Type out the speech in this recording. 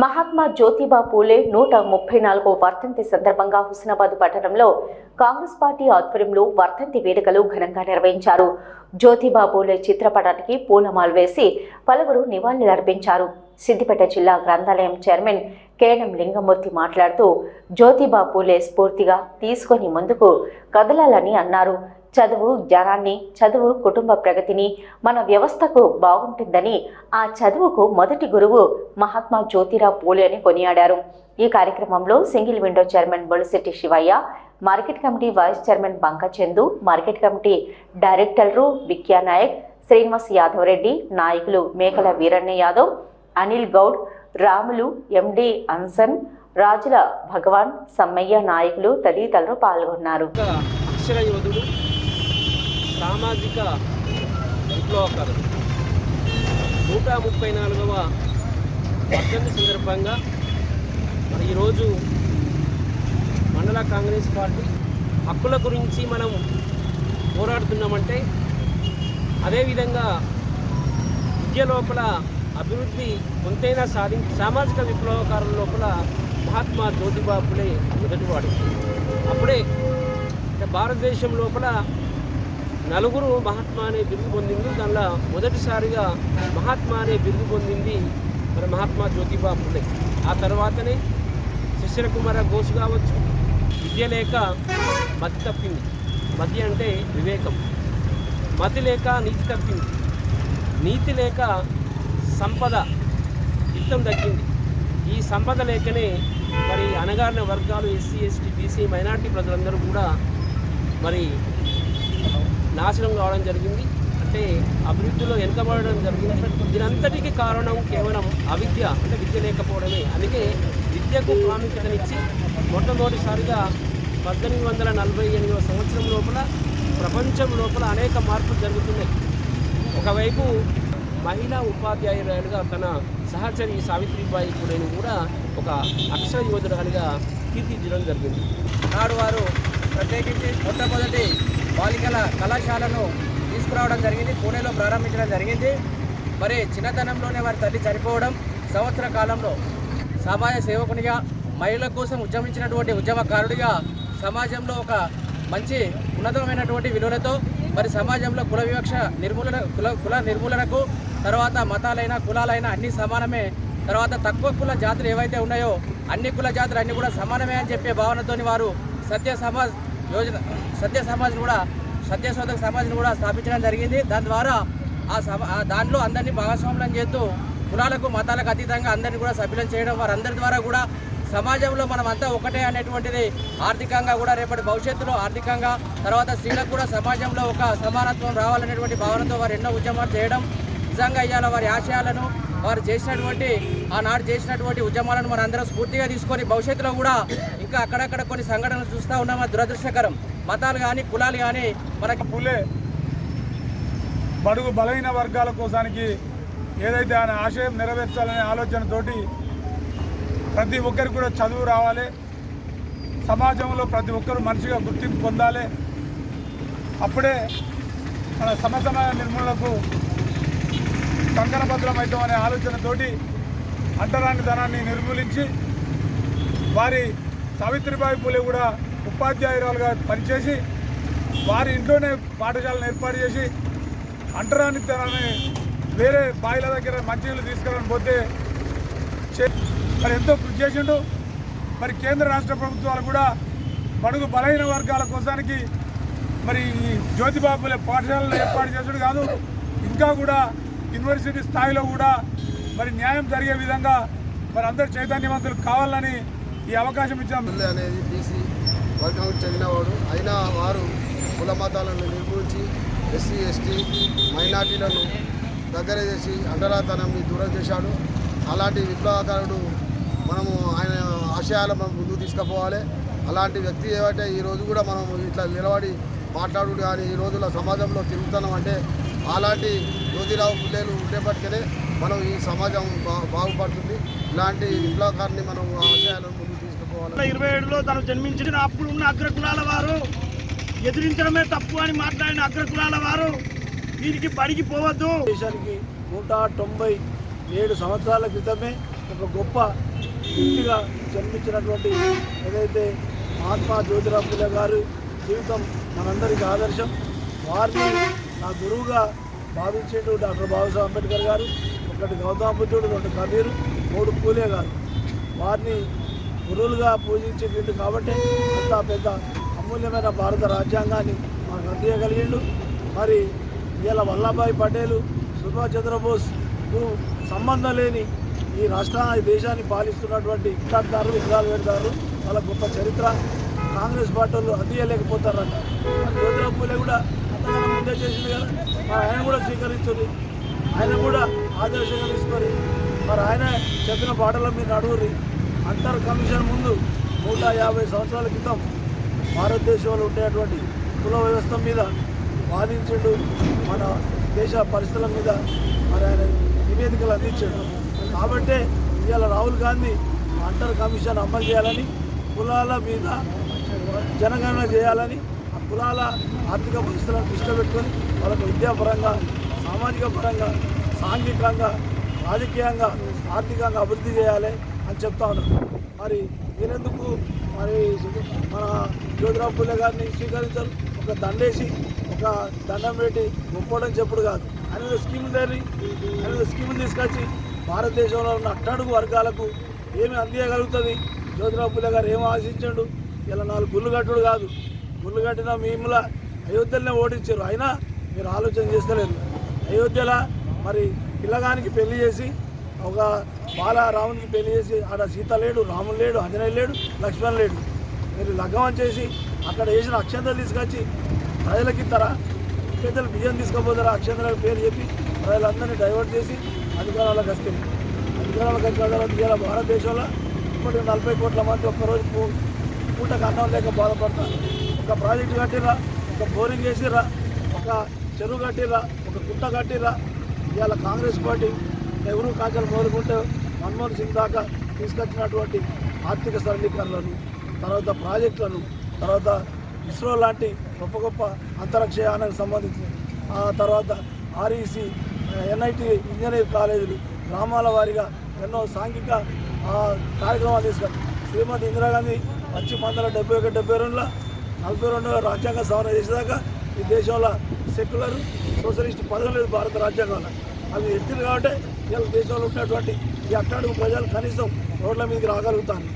మహాత్మా జ్యోతిబా పూలే నూట ముప్పై నాలుగో వర్ధంతి సందర్భంగా హుస్నాబాద్ పట్టణంలో కాంగ్రెస్ పార్టీ ఆధ్వర్యంలో వర్ధంతి వేడుకలు ఘనంగా నిర్వహించారు. జ్యోతిబా పూలే చిత్రపటానికి పూలమాలు వేసి పలువురు నివాళులర్పించారు సిద్దిపేట జిల్లా గ్రంథాలయం చైర్మన్ కేఎం లింగమూర్తి మాట్లాడుతూ జ్యోతిబా పూలే స్ఫూర్తిగా తీసుకొని ముందుకు కదలాలని అన్నారు. చదువు జ్ఞానాన్ని చదువు కుటుంబ ప్రగతిని మన వ్యవస్థకు బాగుంటుందని ఆ చదువుకు మొదటి గురువు మహాత్మా జ్యోతిరావు పూలే అని కొనియాడారు. ఈ కార్యక్రమంలో single window chairman Bolisetti Sivaiah market committee vice chairman Bankachandu market committee డైరెక్టర్లు విక్యా నాయక్ శ్రీనివాస్ యాదవ్ రెడ్డి నాయకులు మేకల వీరన్న యాదవ్ అనిల్ గౌడ్ రాములు ఎండి అన్సన్ రాజుల భగవాన్ సమ్మయ్య నాయకులు తదితరులు పాల్గొన్నారు. అక్షర యోధుడు సామాజిక విప్లవకారుడు నూట ముప్పై నాలుగవ పద్దెనిమిది సందర్భంగా మరి ఈరోజు మండల కాంగ్రెస్ పార్టీ హక్కుల గురించి మనం పోరాడుతున్నామంటే అదేవిధంగా విద్య లోపల అభివృద్ధి కొంతైనా సాధి సామాజిక విప్లవకారుల లోపల మహాత్మా జ్యోతిబా ఫులే మొదటివాడు. అప్పుడే అంటే భారతదేశం లోపల నలుగురు మహాత్మా అనే బిరుదు పొందింది. దానిలో మొదటిసారిగా మహాత్మా అనే బిరుదు పొందింది మన మహాత్మా జ్యోతిబా ఫులే ఆ తర్వాతనే శిశిర కుమార ఘోష్ కావచ్చు విద్య లేక మతి తప్పింది. మతి అంటే వివేకం. మతి లేక నీతి తప్పింది. నీతి లేక సంపద యుద్ధం తగ్గింది ఈ సంపద లేకనే మరి అణగారిన వర్గాలు ఎస్సీ ఎస్టీ బీసీ మైనార్టీ ప్రజలందరూ కూడా మరి నాశనం కావడం జరిగింది. అంటే అభివృద్ధిలో వెనుకబడడం జరిగింది. దీనంతటికీ కారణం కేవలం అవిద్య అంటే విద్య లేకపోవడమే. అందుకే విద్యకు ప్రాముఖ్యతనిచ్చి మొట్టమొదటిసారిగా పద్దెనిమిది వందల నలభై ఎనిమిదవ సంవత్సరం లోపల ప్రపంచం లోపల అనేక మార్పులు జరుగుతున్నాయి. ఒకవైపు మహిళా ఉపాధ్యాయురాలుగా తన సహచరి సావిత్రిబాయి పులేని కూడా ఒక అక్షర యోధురాలుగా తీర్చిదిద్దడం జరిగింది. నాడు వారు ప్రత్యేకించి మొట్టమొదటి బాలికల కళాశాలను తీసుకురావడం జరిగింది. పూణేలో ప్రారంభించడం జరిగింది. మరి చిన్నతనంలోనే వారి తల్లి చనిపోవడం సంవత్సర కాలంలో సమాజ సేవకునిగా మహిళల కోసం ఉద్యమించినటువంటి ఉద్యమకారుడిగా సమాజంలో ఒక మంచి ఉన్నతమైనటువంటి విలువలతో మరి సమాజంలో కుల వివక్ష నిర్మూలన కుల కుల నిర్మూలనకు తర్వాత మతాలైన కులాలైన అన్ని సమానమే. తర్వాత తక్కువ కుల జాతులు ఏవైతే ఉన్నాయో అన్ని కుల జాతులు అన్నీ కూడా సమానమే అని చెప్పే భావనతోని వారు సత్య సమాజ్ యోజన సత్య సమాజం కూడా సత్యశోధక సమాజ్ని కూడా స్థాపించడం జరిగింది. దాని ద్వారా ఆ సమ దాంట్లో అందరినీ భాగస్వాములను చేస్తూ కులాలకు మతాలకు అతీతంగా అందరినీ కూడా సభ్యులను చేయడం వారందరి ద్వారా కూడా సమాజంలో మనం అంతా ఒకటే అనేటువంటిది ఆర్థికంగా కూడా రేపటి భవిష్యత్తులో ఆర్థికంగా తర్వాత స్త్రీలకు కూడా సమాజంలో ఒక సమానత్వం రావాలనేటువంటి భావనతో వారు ఎన్నో ఉద్యమాలు చేయడం నిజంగా ఇవాళ వారి ఆశయాలను వారు చేసినటువంటి ఆనాడు చేసినటువంటి ఉద్యమాలను మనం అందరం స్ఫూర్తిగా తీసుకొని భవిష్యత్తులో కూడా ఇంకా అక్కడక్కడ కొన్ని సంఘటనలు చూస్తూ ఉన్నాం దురదృష్టకరం. మతాలు కానీ కులాలు కానీ మనకి పులే బడుగు బలహీన వర్గాల కోసానికి ఏదైతే ఆయన ఆశయం నెరవేర్చాలనే ఆలోచనతోటి ప్రతి ఒక్కరికి కూడా చదువు రావాలి. సమాజంలో ప్రతి ఒక్కరు మనిషిగా గుర్తింపు పొందాలి. అప్పుడే మన సమసమాజ నిర్మూలనకు కంకణభద్రం అవుతాం అనే ఆలోచనతోటి అంటరానితనాన్ని నిర్మూలించి వారి సావిత్రిబాయి పూలే కూడా ఉపాధ్యాయురాలుగా పనిచేసి వారి ఇంట్లోనే పాఠశాలను ఏర్పాటు చేసి అంటరానితనాన్ని వేరే బాయిల దగ్గర మంచినీళ్ళు తీసుకెళ్ళని పోతే చే- మరి ఎంతో కృషి చేసిండు. మరి కేంద్ర రాష్ట్ర ప్రభుత్వాలు కూడా బడుగు బలహీన వర్గాల కోసానికి మరి ఈ జ్యోతిబాబులే పాఠశాలను ఏర్పాటు చేసుడు కాదు ఇంకా కూడా యూనివర్సిటీ స్థాయిలో కూడా మరి న్యాయం జరిగే విధంగా మరి అందరు చైతన్యవంతులు కావాలని ఈ అవకాశం ఇచ్చాం. అనేది బీసీ వర్గానికి చెందినవాడు. అయినా వారు కుల మతాలను నిర్మూలించి ఎస్సీ ఎస్టీ మైనార్టీలను దగ్గర చేసి అండరాతనాన్ని దూరం చేశాడు. అలాంటి విప్లవకారుడు మనము ఆయన ఆశయాలు మనం ముందుకు తీసుకుపోవాలి. అలాంటి వ్యక్తి ఏమంటే ఈరోజు కూడా మనం ఇట్లా నిలబడి మాట్లాడు కానీ ఈ రోజుల సమాజంలో తిరుగుతున్నాం అంటే అలాంటి జ్యోతిరావు పుల్లేలు ఉండేపట్టుకనే మనం ఈ సమాజం బా బాగుపడుతుంది. ఇలాంటి విప్లవకారిని మనం ఆశయాలను ముందు తీసుకుపోవాలి ఇరవై ఏడులో తను జన్మించిన అప్పుడు ఉన్న అగ్రకులాల వారు ఎదిరించడమే తప్పు అని మాట్లాడిన అగ్రకులాల వారు దీనికి పడికి పోవద్దు. దేశానికి నూట తొంభై ఏడు సంవత్సరాల క్రితమే ఒక గొప్ప వ్యక్తిగా జన్మించినటువంటి ఏదైతే మహాత్మా జ్యోతిరావు గారు జీవితం మనందరికీ ఆదర్శం వారిని నా గురువుగా భావించేటు డాక్టర్ బాబాసాహెబ్ అంబేద్కర్ గారు ఒకటి గౌతమ బుద్ధుడు రెండు కబీరు మూడు పూలే గారు. వారిని గురువులుగా పూజించేటట్టు కాబట్టి అంత పెద్ద అమూల్యమైన భారత రాజ్యాంగాన్ని మాకు అందించగలిగిండు. మరి ఇవాళ వల్లభాయ్ పటేల్ సుభాష్ చంద్రబోస్కు సంబంధం లేని ఈ రాష్ట్ర ఈ దేశాన్ని పాలిస్తున్నటువంటి ఇట్లాంటారు విగ్రహాలు పెడతారు వాళ్ళ గొప్ప చరిత్ర. కాంగ్రెస్ పార్టీలు వాళ్ళు జ్యోతిరావు పూలే కూడా అంతకన్నా ముందే చేసింది కదా. మరి ఆయన కూడా స్వీకరించుంది ఆయన కూడా ఆదర్శంగా తీసుకొని మరి ఆయన చెప్పిన పాటల మీద నడువురి అంటర్ కమిషన్ ముందు నూట యాభై సంవత్సరాల క్రితం భారతదేశంలో ఉండేటువంటి కుల వ్యవస్థ మీద వాదించడు. మన దేశ పరిస్థితుల మీద మరి ఆయన నివేదికలు అందించాడు. కాబట్టే ఇవాళ రాహుల్ గాంధీ అంటర్ కమిషన్ అమలు చేయాలని కులాల మీద జనగణన చేయాలని ఆ కులాల ఆర్థిక పరిస్థితులను దృష్టిలో పెట్టుకొని వాళ్ళకు విద్యాపరంగా సామాజిక పరంగా సాంఘికంగా రాజకీయంగా ఆర్థికంగా అభివృద్ధి చేయాలి. అని చెప్తా మరి నేనెందుకు మరి మన జ్యోతిరావు పూలే గారిని స్వీకరించారు? ఒక దండేసి ఒక దండం పెట్టి ఒప్పుకోవడం చెప్పుడు కాదు. ఆయన స్కీమ్ ఉండేది ఆయన స్కీమ్ తీసుకొచ్చి భారతదేశంలో ఉన్న అట్టడుగు వర్గాలకు ఏమి అందియగలుగుతుంది? జ్యోతిరావు పూలే గారు ఏం ఆశించండు? ఇలా నాలుగు గుళ్ళు కట్టుడు కాదు. గుళ్ళు కట్టిన మేముల అయోధ్యలోనే ఓడించారు. అయినా మీరు ఆలోచన చేస్తలేదు. అయోధ్యలో మరి పిల్లగానికి పెళ్ళి చేసి ఒక బాల రామునికి పెళ్ళి చేసి ఆడ సీత లేడు రాముడు లేడు ఆంజనేయులు లేడు లక్ష్మణ్ లేడు. మీరు లగ్గమం చేసి అక్కడ వేసిన అక్షంతలు తీసుకొచ్చి ప్రజలకి ఇస్తారా? పెద్దలు బియ్యం తీసుకుపోతారా? అక్షంతలకు పేరు చెప్పి ప్రజలందరినీ డైవర్ట్ చేసి అధికారాలకు వస్తే. అధికారాలకు వచ్చిన తర్వాత ఇవాళ భారతదేశంలో ఇప్పటికి నలభై కోట్ల మంది ఒక్కరోజు పూ- పూటకు అన్నం లేక బాధపడతారు. ఒక ప్రాజెక్టు కట్టిరా ఒక బోరింగ్ వేసిర్రా ఒక చెరువు కట్టిరా ఒక గుట్ట కట్టిరా ఇవాళ కాంగ్రెస్ పార్టీ నెహ్రూ కాంచెలు మొదలుకుంటే మన్మోహన్ సింగ్ దాకా తీసుకొచ్చినటువంటి ఆర్థిక సరళీకరణలను తర్వాత ప్రాజెక్టులను తర్వాత ఇస్రో లాంటి గొప్ప గొప్ప అంతరిక్ష యానానికి సంబంధించి ఆ తర్వాత ఆర్ఈసి ఎన్ఐటి ఇంజనీర్ కాలేజీలు గ్రామాల వారీగా ఎన్నో సాంఘిక కార్యక్రమాలు తీసుకొచ్చి శ్రీమతి ఇందిరాగాంధీ వచ్చి పంతొమ్మిది వందల డెబ్బై ఒకటి డెబ్బై రెండులో నలభై రెండు రాజ్యాంగ సవరణ చేసేదాకా ఈ దేశంలో సెక్యులర్ సోషలిస్ట్ పదవి లేదు భారత రాజ్యాంగంలో. అవి ఎత్తింది కాబట్టి ఇలా దేశంలో ఉన్నటువంటి ఈ అట్టడుగు ప్రజలు కనీసం రోడ్ల మీదకి రాగలుగుతాను